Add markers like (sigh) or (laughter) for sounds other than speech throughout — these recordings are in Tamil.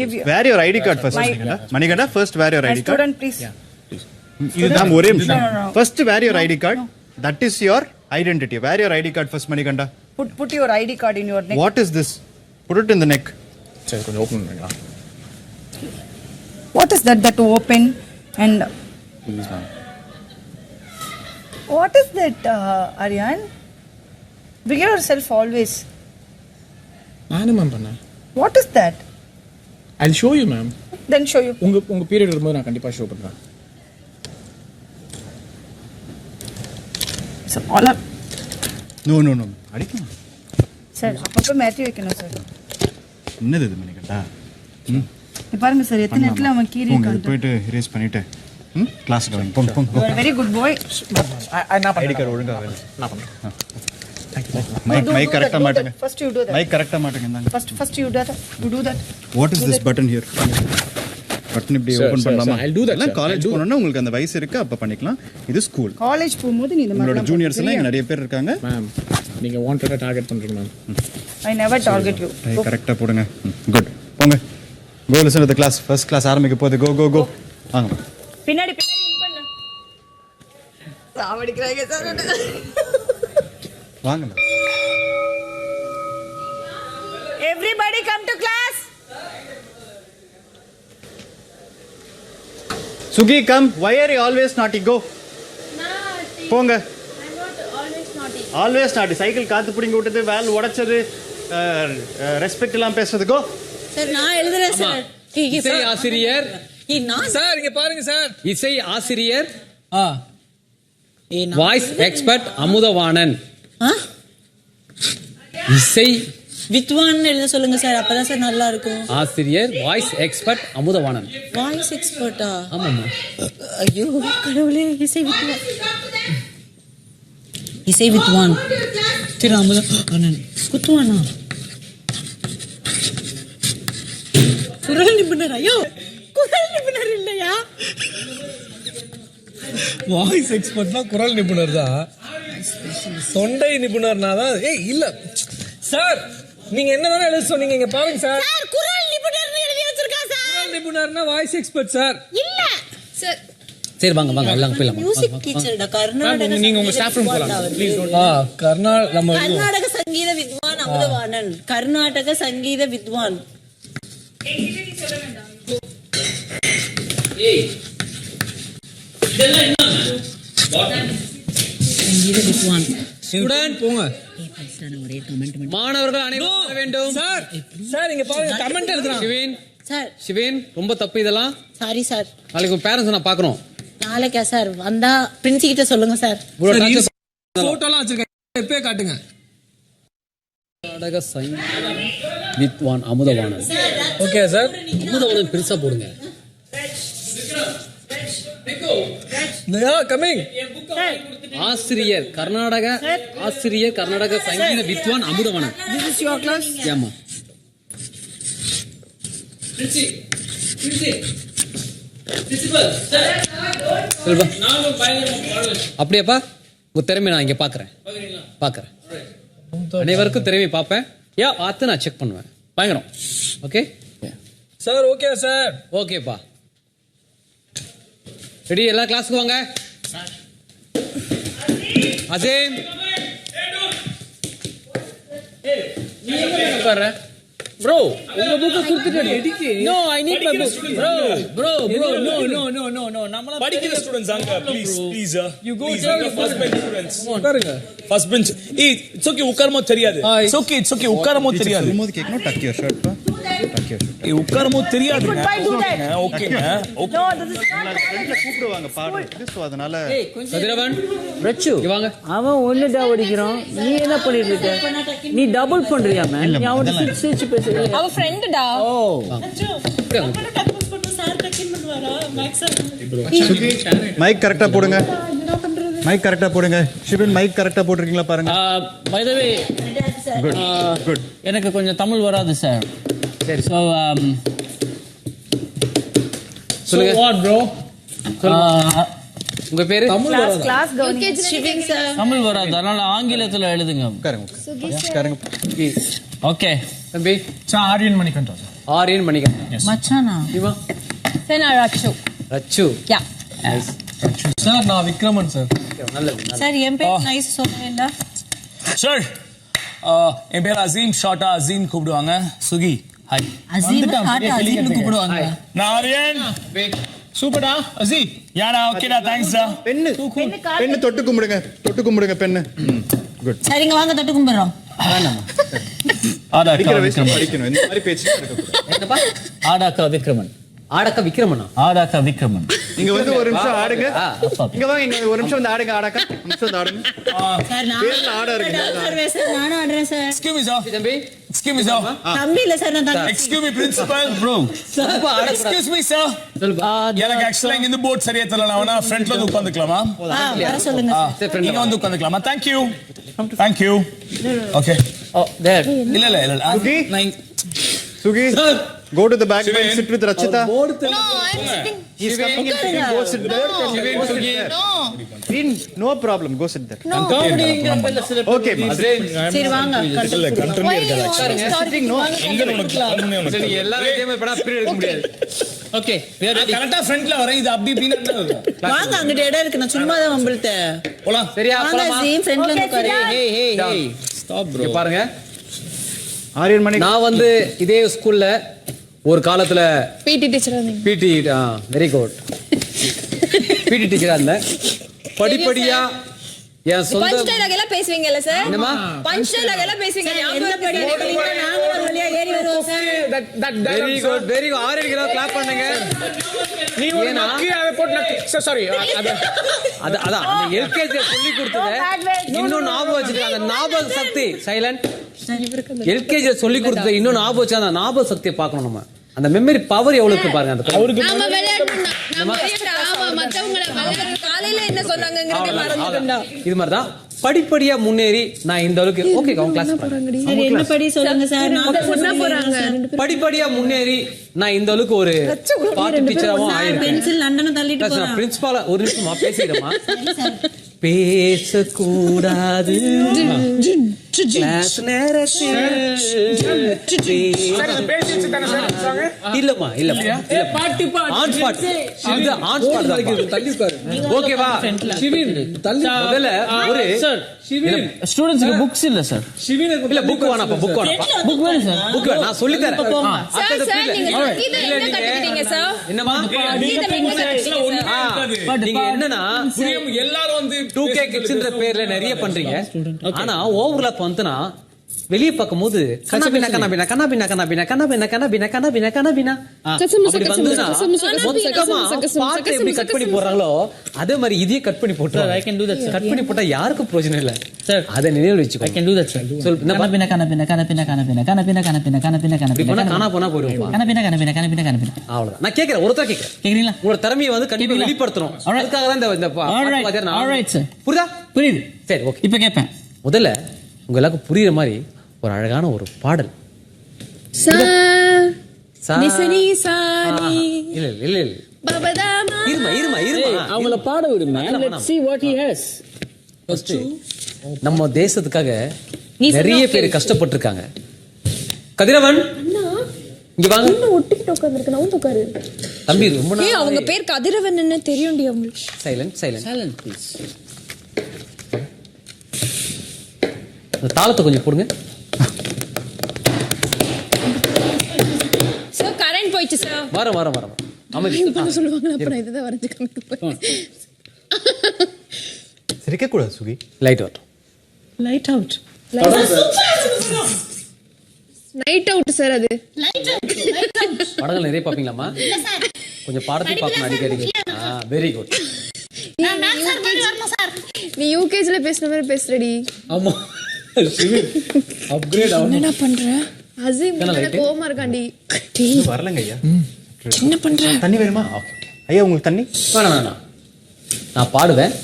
Give you. Wear your ID card first, My- Manikanda. Manikanda, first wear your My ID card. student, please. Ma'am, ஒரே நிமிஷம். No, no, no. First wear your ID card. That is your identity. Wear your ID card first, Manikanda. Put, put your ID card in your neck. What is this? Put it in the neck. சரி கொஞ்சம் ஓப்பன் பண்ணுங்களா What is that that open and please ma'am what is that, uh, Aryan? Be yourself always. நான் என்ன மேம் பண்ணேன் What is that? I show you ma'am Then show you. உங்க உங்க பீரியட் வரும்போது நான் கண்டிப்பா ஷோ பண்றேன். So all up. No, no, no. அடிக்கலாம். சார் அப்பப்போ மாற்றி வைக்கணும் சார் என்னது இது மணிகண்டா? ம். பாருங்க சார் எத்தனை இடத்துல அவன் கீறி இது போயிட்டு erase பண்ணிட்டு. ம்? வாங்க போங்க போங்க வெரி குட் பாய் நான் ஐடி கார்டு ஒழுங்கா நான் பண்றேன். மைக் மைக் கரெக்டா மாட்டுங்க. First you do that mike கரெக்டா மாட்டுங்க இந்தாங்க. First first you do that you do that what is this button here button இப்படி ஓபன் பண்ணலாமா. காலேஜ் I'll do போனோம்னா உங்களுக்கு அந்த வயசு இருக்கு அப்ப பண்ணிக்கலாம். இது ஸ்கூல் காலேஜ் போகும்போது நீ இந்த உங்களோட ஜூனியர்ஸ் எல்லாம் நிறைய பேர் இருக்காங்க. மேம் நீங்க வாண்டடா டார்கெட் பண்றீங்க ma'am I never target you கரெக்டா போடுங்க. குட் போங்க. Go listen to class first class ஆரம்பிக்க போகுது. கோ கோ கோ வாங்க பின்னாடி பின்னாடி இன் பண்ணு. சாவடிக்கிறாங்க சார். வாங்க everybody come to class Suki come are you always naughty? Go. போங்க. ஆல்வேஸ் நாட்டி சைக்கிள் காத்து பிடிங்கி விட்டது வேல் உடைச்சது ரெஸ்பெக்ட் எல்லாம் பேசுறது. கோ சார் நான் எழுதுறேன் சார் இசை ஆசிரியர். சார் இங்க பாருங்க சார் இசை ஆசிரியர்? Voice expert Amudhavanan? இசை. வித்வான் எழுத சொல்லுங்க சார் அப்பதான் சார் நல்லா இருக்கும் ஆசிரியர் வாய்ஸ் எக்ஸ்பர்ட் அமுதவாணன். வாய்ஸ் எக்ஸ்பர்ட்டா ஆமாம்மா. ஐயோ கடவுளே இசை வித்வான். இசை வித்வான். திரு அமுதவாணன். குத்துவானா? குரல் நிபுணர் ஐயோ குரல் நிபுணர் இல்லையா? வாய்ஸ் எக்ஸ்பர்ட்னா குரல் நிபுணர் தான். தொண்டை நிபுணர்னா தான் ஏய் இல்ல. சார் நீங்க என்ன தானே எழுத சொன்னீங்க இங்க பாருங்க சார். சார் குரல் நிபுணர் எழுதி வச்சிருக்கா சார். குரல் நிபுணர்னா வாய்ஸ் எக்ஸ்பர்ட் சார். இல்ல. சார். சரி வாங்க வாங்க எல்லாம் போயிடலாம். மியூசிக் டீச்சர்டா கர்நாடக நீங்க உங்க சங்கீத ஸ்டாஃப் ரூம் வித்வான் போலாம். ப்ளீஸ் ஆ கர்நா நம்ம கர்நாடக சங்கீத வித்வான் அமுதவாணன். கர்நாடக சங்கீத வித்வான். சங்கீத வித்வான் ஸ்டூடெண்ட் போங்க ஒரே கமெண்ட் மாணவர்கள் அனைவரும் வர வேண்டும். சார் சார் இங்க பாருங்க கமெண்ட் எழுதுறான் சிவின். சார் சிவின் ரொம்ப தப்பு இதெல்லாம். சாரி சார் நாளைக்கு பேரண்ட்ஸ் நான் பார்க்கணும். நாளைக்கா சார் வந்தா பிரின்சி கிட்ட சொல்லுங்க சார் போட்டோலாம் வச்சிருக்கேன். எப்பயே காட்டுங்க. கர்நாடக சங்கீத வித்வான் அமுதவாணன். ஓகே சார் அமுதவாணன் பெருசா போடுங்க. கமிங் ஆசிரியர் கர்நாடக ஆசிரியர் கர்நாடக சங்கீத வித்வான் கிளாஸ் ஏமா. அப்படியாப்பா? உங்க திறமை நான் இங்க பாக்குறேன். பாக்குறேன். அனைவருக்கும் திறமை பார்ப்பேன். யா பார்த்து நான் செக் பண்ணுவேன். பயங்கரம். ஓகே சார் ஓகே சார் ஓகேப்பா ரெடி எல்லா கிளாஸுக்கு வாங்க. அசீம் ப்ரோ. உங்க புக்க கொடுத்துட்டு no I need my book bro bro bro no no no no no நம்மள படிக்கிற ஸ்டூடெண்ட்ஸ் அங்க ப்ளீஸ் ப்ளீஸ் tell அங்க your ஃபர்ஸ்ட் பெஞ்ச் ஸ்டூடெண்ட்ஸ் உட்காருங்க ஃபர்ஸ்ட் பெஞ்ச் இட்ஸ் ஓகே உட்காரமோ தெரியாது. இட்ஸ் ஓகே இட்ஸ் ஓகே உட்காரமோ தெரியாது. கேட்கணும் tuck your shirt tuck your shirt ஏய் உட்காரமோ தெரியாதுங்க Goodbye, do that. ஓகேங்க கூப்பிடுவாங்க ஸோ அதனால? கதிரவன் ரச்சு இங்க வாங்க. அவன் ஒண்ணுடா அடிக்கிறான் நீ என்ன பண்ணிட்டு இருக்க? நீ டபுள் பண்றியா மேம் நீ அவன் சிரிச்சு சிரிச்சு பேசுற அவ ஃப்ரெண்டுடா ஓ. மைக் கரெக்டா போடுங்க. மைக் கரெக்டா போடுங்க. ஷிபின் மைக் கரெக்டா போட்டிருக்கீங்களா பாருங்க. பை த வே குட் எனக்கு கொஞ்சம் தமிழ் வராது சார் சரி. ஸோ சொல்லுங்க. வாட் ப்ரோ உங்க பேரு? சார் தமிழ் வராது அதனால ஆங்கிலத்துல எழுதுங்க. உட்காருங்க ஓகே தம்பி? சார் ஆரியன் மணிகண்டன் சார் ஆரியன் பண்ணிக்க மச்சானா? இவா சார் நான் ரக்ஷு ரச்சு யா சார் நான் விக்ரமன் சார் நல்லது சார் என் பேர் நைஸ் சொல்லவே இல்லை சார் என் பேர் அசீம் ஷார்ட்டா அசீம் கூப்பிடுவாங்க. சுகி ஹாய் அசீம் அசீம்னு கூப்பிடுவாங்க. நாரியன் சூப்பர்டா அசி யாடா ஓகேடா தேங்க்ஸ்டா பெண்ணு. பெண்ணு தொட்டு கும்பிடுங்க. தொட்டு கும்பிடுங்க பெண்ணு. குட் சரிங்க வாங்க தொட்டு கும்பிடுறோம். ஆடா படிக்கணும். இந்த மாதிரி பேச்சு. என்னப்பா? ஆடாக்கா விக்ரமன். ஆடக்கா விக்ரமனா? ஆடாக்கா விக்ரமன். நீங்க வந்து ஒரு நிமிஷம் ஆடுங்க. இங்க வாங்க இங்க ஒரு நிமிஷம் வந்து ஆடுங்க ஆடாக்கா நிமிஷம் வந்து ஆடுங்க. சார் பேர்ல ஆடா இருக்கு ஆடுவேன் சார் நானும் ஆடுறேன் சார். எக்ஸ்கியூஸ் மீ சார் தம்பி. எக்ஸ்கியூஸ் மீ சார் தம்பி இல்ல சார் நான் excuse me principal bro excuse me sir எனக்கு ஆக்சுவலா இங்க இந்த போர்ட் சரியா தெரியல நான் வேணா ஃப்ரண்ட்ல வந்து உட்காந்துக்கலாமா வர சொல்லுங்க சார். நீங்க வந்து you thank you okay oh there இல்ல இல்ல இல்ல Suki? Suki go to the back bench sit with Rachita. Board No, I'm sitting. he's coming in. you go sit there. Go sit there. No. In, no problem. Go sit there. Okay ma. சரி வாங்க Why you always starting? சரி எல்லாரும் இதே மாதிரி படம் பீரியட் எடுக்க முடியாது. Okay we are ready. கரெக்டா ஃப்ரண்ட்ல வரேன். இது அப்படி இப்படின்னு என்ன இருக்கு? (laughs) வாங்க அங்கிட்ட இடம் இருக்கு. நான் சும்மா தான் வம்பிழுத்தேன் போலாம். சரியா வாங்க போலாமா? ஃப்ரெண்ட்ல வந்து உட்காரு. ஹே ஹே ஹே ஸ்டாப் இங்க பாருங்க. மணி. நான் வந்து இதே ஸ்கூல்ல ஒரு காலத்துல teacher இருந்தீங்க. பிடி வெரி குட் பிடி டீச்சரா இருந்தேன். படிப்படியா என் சொந்த Punch dialogue எல்லாம்? Punch dialogue எல்லாம் பேசுவீங்க. ஞாபகம் என்ன படி இருக்கு. எடுக்கிறீங்களோ நாங்க ஒரு வழியா ஏறி வருவோம் sir very good very good ஆறு கிலோ கிளாப் பண்ணுங்க. நீ ஒரு ஏன்னா? நக்கி அதை போட்டு நக்கி சாரி அது அது அதான் அந்த எல்கேஜி சொல்லி கொடுத்தத இன்னும் ஞாபகம் வச்சுக்க அந்த ஞாபக சக்தி சைலண்ட் எல்கேஜியில் சொல்லி கொடுத்த இன்னொன்று ஞாபகம் அந்த ஞாபக சக்தியை பார்க்கணும் நம்ம. அந்த மெமரி பவர் எவ்வளவு இருக்கு பாருங்க அந்த அவருக்கு இது மாதிரி தான் படிப்படியா முன்னேறி நான் இந்த அளவுக்கு ஓகே அவங்க கிளாஸ் படிப்படியா முன்னேறி நான் இந்த அளவுக்கு ஒரு பாட்டு டீச்சராவும் ஆயிருக்கேன். பிரின்சிபால ஒரு நிமிஷமா பேசிடுமா (laughs) பேசக்கூடாது. இல்லம்மா இல்லம்மா பாட்டு ஆன் ஸ்பாட் இது ஆன் ஸ்பாட் தான் தள்ளி உட்காரு. ஓகேவா? சிவின் தள்ளி முதல்ல ஒரு சிவின். ஸ்டூடண்ட்ஸ்க்கு புக்ஸ் இல்ல சார். சிவின் இல்ல புக் வேணாம் புக் வேணாம். புக் வேணும் சார். புக் நான் சொல்லி தரேன். Sir sir. நீங்க இது என்ன கட்டுவீங்க சார்? என்னமா நீங்க என்னன்னா எல்லாரும் வந்து 2k கிட்ஸ்ன்ற பேர்ல நிறைய பண்றீங்க. ஆனா ஓவர்லாப் வந்துனா வெளிய பார்க்கும்போது கண்ணாபினா கண்ணாபினா கண்ணாபினா கண்ணாபினா கண்ணாபினா கண்ணாபினா கண்ணாபினா அப்படி வந்துனா மொத்தமா எப்படி கட் பண்ணி போடுறாங்களோ அதே மாதிரி இதையே கட் பண்ணி போட்டு I can do that, sir. Cut பண்ணி போட்டா யாருக்கும் பிரயோஜனம் இல்ல Sir. அதை நினைவு வச்சுக்கோ I can do that sir சொல் இந்த பா- கனபின கனபின கனபின கனபின கனபின கனபின கனபின இப்படி பண்ணா கனபின காணா போனா போயிடுவோம் கனபின கனபின கனபின கனபின அவ்வளவுதான் நான் கேக்குறேன் ஒருத்தர் கேக்குறேன் கேக்குறீங்களா உங்களோட திறமையை வந்து கண்டிப்பா Alright. அதுக்காக தான் இந்த. புரியுதா புரியுது சரி ஓகே இப்ப கேட்பேன் முதல்ல உங்க எல்லாருக்கும் புரியுற மாதிரி ஒரு அழகான ஒரு பாடல். இல்ல இல்ல இல்ல. இருமா இருமா இருமா. அவங்கள பாட விடுங்க let's see what he has. First, நம்ம தேசத்துக்காக நிறைய. பேர் கஷ்டப்பட்டு இருக்காங்க கதிரவன் இங்க வாங்க. ஒட்டிக்கிட்டு உட்கார்ந்திருக்கு, நவுந்து உட்காரு. தம்பி ரொம்ப ஏய், அவங்க பேர் கதிரவன் தெரியும்டி அவங்களுக்கு? சைலண்ட் சைலண்ட் silent please இந்த தாளத்தை கொஞ்சம் போடுங்க. சார் கரண்ட் போயிடுச்சு சார் வரோம் வரோம் வரோம் அமைதி. பண்ண சொல்லுவாங்க அப்புறம் இதுதான் வரைஞ்சு காமிப்பேன் சிரிக்க கூடாது சுகி. லைட் வரட்டும் light out night out sir அது. படங்கள் நிறைய பாப்பீங்களாமா கொஞ்சம் பாடத்தை பார்க்கணும் அடிக்கடி வெரி குட் நீ யூகேஜில பேசுன மாதிரி பேசுறடி. ஆமா. அப்கிரேட் ஆகும் என்னடா பண்ற? அசீம்? கோவமா இருக்காண்டி. வரலங்க ஐயா. என்ன பண்ற? தண்ணி வேணுமா? ஐயா உங்களுக்கு தண்ணி? வேணாம் வேணாம் நான் பாடுவேன்.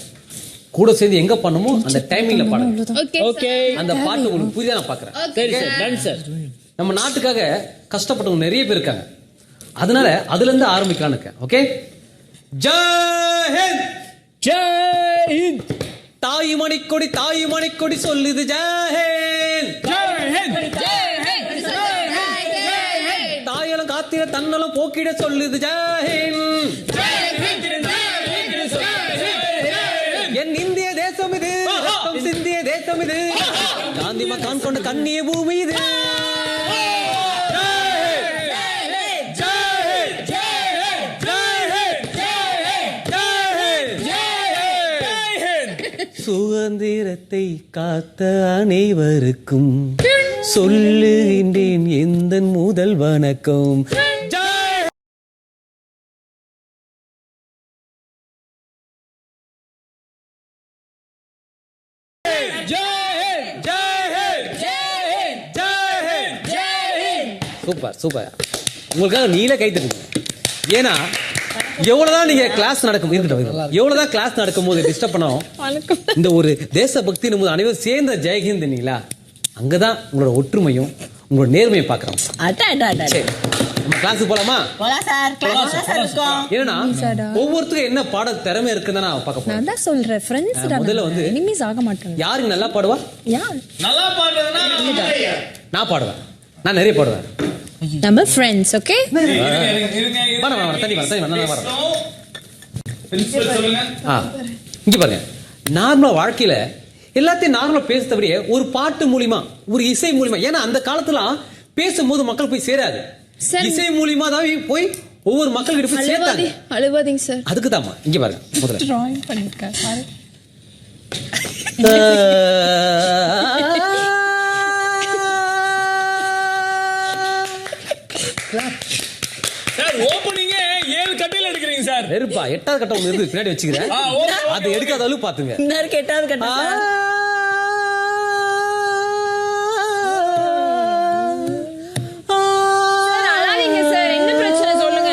கூட சேர்ந்து எங்க பண்ணுமோ அந்த டைமிங்ல பாடுவேன் ஓகே ஓகே அந்த பாட்டு உங்களுக்கு புரியுதா நான் பாக்குறேன். சரி சார் டன் சார் நம்ம நாட்டுக்காக கஷ்டப்பட்டவங்க நிறைய பேர் இருக்காங்க. அதனால அதுல இருந்து ஆரம்பிக்கலாம்னு இருக்கேன். ஓகே ஜெய் ஹிந்த்! ஜெய் ஹிந்த்! தாய் மணிக்கொடி தாய் மணிக்கொடி சொல்லுது ஜெய் ஹிந்த் தாயல தன்னலம் போக்கிட சொல்லுது ஜெயஹிந்த் என் இந்திய தேசம் இது சிந்திய தேசம் இது காந்தி மகான் கொண்ட கண்ணிய பூமி இது சுதந்திரத்தை காத்த அனைவருக்கும் சொல்லுகின்றேன் எந்த முதல் வணக்கம். Super super. உங்களுக்காக நீல கை தட்டுங்க. ஏன்னா எவ்வளவுதான் நீங்க கிளாஸ் நடக்கும் இருக்கட்டும். எவ்வளவுதான் கிளாஸ் நடக்கும் போது டிஸ்டர்ப் பண்ணோம் இந்த ஒரு தேசபக்தி போது அனைவரும் சேர்ந்த ஜெயஹிந்த் நீங்களா? அங்கதான் உங்களோட ஒற்றுமையும் உங்களோட நேர்மையை பாக்குறோம் கிளாஸுக்கு போலாமா? ஏன்னா ஒவ்வொருத்தருக்கும் என்ன பாட திறமை இருக்குன்னு நான் பார்க்க போறேன். நான் சொல்றேன். ஃப்ரெண்ட்ஸ் முதல்ல வந்து- எனிமீஸ் ஆக மாட்டாங்க. யாருக்கு நல்லா பாடுவா? நல்லா பாடுறதுன்னா நான் பாடுவேன். நான் நிறைய பாடுவேன். நம்ம ஃப்ரெண்ட்ஸ் ஓகே வரேன், வரேன், தண்ணி வரேன், தண்ணி நான். Principal சொல்லுங்க ஆ இங்க பாருங்க. நார்மலா வாழ்க்கையில எல்லாத்தையும் நார்மலா பேசுறபடியே ஒரு பாட்டு மூலியமா ஒரு இசை மூலியமா ஏன்னா அந்த காலத்துல பேசும்போது மக்கள் போய் சேராது. சரி. இசை மூலியமா தான் போய் ஒவ்வொரு மக்கள் கிட்ட போய் சேர்த்தாங்க. அழுவாதீங்க சார். அதுக்கு தாமா இங்க பாருங்க முதல்ல. டிராயிங் பண்ணிருக்கேன் பாரு சார் ஓப்பனிங்க ஏழு கட்டையில எடுக்கிறீங்க சார். நெருப்பா எட்டாவது கட்டம் ஒண்ணு இருக்கு பின்னாடி வச்சுக்கிறேன் அது எடுக்காத அளவு பாத்துங்க. இன்னொரு கெட்டாவது கட்ட சார். சார் அழாதீங்க சார் என்ன பிரச்சனை சொல்லுங்க.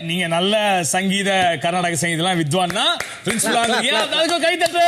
நீங்க நல்ல சங்கீத கர்நாடக சங்கீதம் வித்வான்னா பிரின்சிபல் அதுக்கு கை தட்டு!